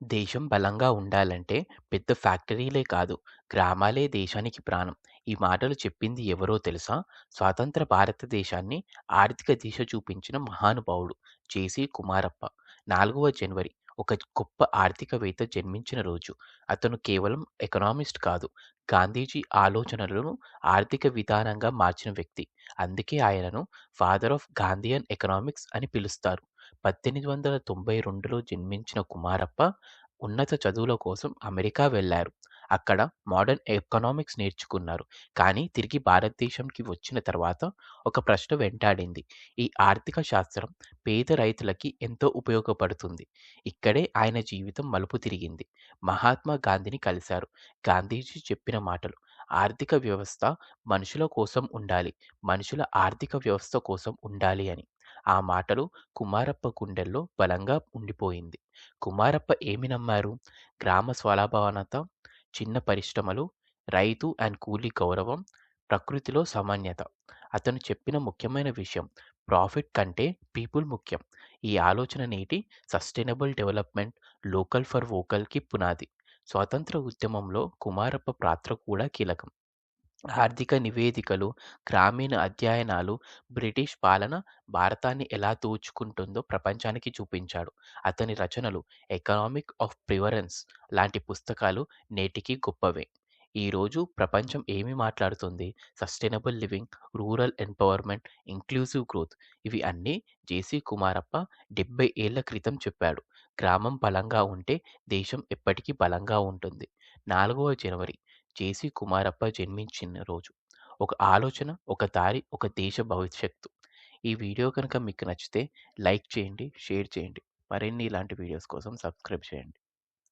దేశం బలంగా ఉండాలంటే పెద్ద ఫ్యాక్టరీలే కాదు, గ్రామాలే దేశానికి ప్రాణం. ఈ మాటలు చెప్పింది ఎవరో తెలుసా? స్వతంత్ర భారతదేశాన్ని ఆర్థిక దిశ చూపించిన మహానుభావుడు జేసీ కుమారప్ప. నాలుగవ జనవరి ఒక గొప్ప ఆర్థికవేత్త జన్మించిన రోజు. అతను కేవలం ఎకనామిస్ట్ కాదు, గాంధీజీ ఆలోచనలను ఆర్థిక విధానంగా మార్చిన వ్యక్తి. అందుకే ఆయనను 'ఫాదర్ ఆఫ్ గాంధీయన్ ఎకనామిక్స్' అని పిలుస్తారు. పద్దెనిమిది వందల తొంభై రెండులో జన్మించిన కుమారప్ప ఉన్నత చదువుల కోసం అమెరికా వెళ్ళారు. అక్కడ మోడర్న్ ఎకనామిక్స్ నేర్చుకున్నారు. కానీ తిరిగి భారతదేశంకి వచ్చిన తర్వాత ఒక ప్రశ్న వెంటాడింది. ఈ ఆర్థిక శాస్త్రం పేద రైతులకి ఎంతో ఉపయోగపడుతుంది. ఇక్కడే ఆయన జీవితం మలుపు తిరిగింది. మహాత్మా గాంధీని కలిశారు. గాంధీజీ చెప్పిన మాటలు ఆర్థిక వ్యవస్థ మనుషుల కోసం ఉండాలి. మనుషుల ఆర్థిక వ్యవస్థ కోసం ఉండాలి అని. ఆ మాటలు కుమారప్ప గుండెల్లో బలంగా ఉండిపోయింది. కుమారప్ప ఏమి నమ్మారు? గ్రామ స్వలాభవనత, చిన్న పరిశ్రమలు, రైతు అండ్ కూలీ గౌరవం, ప్రకృతిలో సామాన్యత అతను చెప్పిన ముఖ్యమైన విషయం ప్రాఫిట్ కంటే పీపుల్ ముఖ్యం. ఈ ఆలోచన నేటి సస్టైనబుల్ డెవలప్మెంట్, లోకల్ ఫర్ వోకల్‌కి పునాది. స్వాతంత్ర ఉద్యమంలో కుమారప్ప పాత్ర కూడా కీలకం. ఆర్థిక నివేదికలు, గ్రామీణ అధ్యయనాలు, బ్రిటిష్ పాలన భారతాన్ని ఎలా దోచుకుంటుందో ప్రపంచానికి చూపించాడు. అతని రచనలు 'ఎకనామిక్ ఆఫ్ ప్రివరెన్స్ లాంటి పుస్తకాలు నేటికీ గొప్పవే. ఈరోజు ప్రపంచం ఏమి మాట్లాడుతుంది sustainable living, rural empowerment, inclusive growth. ఇవి అన్నీ జేసీ కుమారప్ప డెబ్బై ఏళ్ళ క్రితం చెప్పాడు. గ్రామం బలంగా ఉంటే దేశం ఎప్పటికీ బలంగా ఉంటుంది. నాలుగవ జనవరి జేసీ కుమారప్ప జన్మించిన రోజు. ఒక ఆలోచన, ఒక దారి, ఒక దేశ భవిష్యత్తు. ఈ వీడియో కనుక మీకు నచ్చితే లైక్ చేయండి, షేర్ చేయండి. మరిన్ని ఇలాంటి వీడియోస్ కోసం సబ్స్క్రైబ్ చేయండి.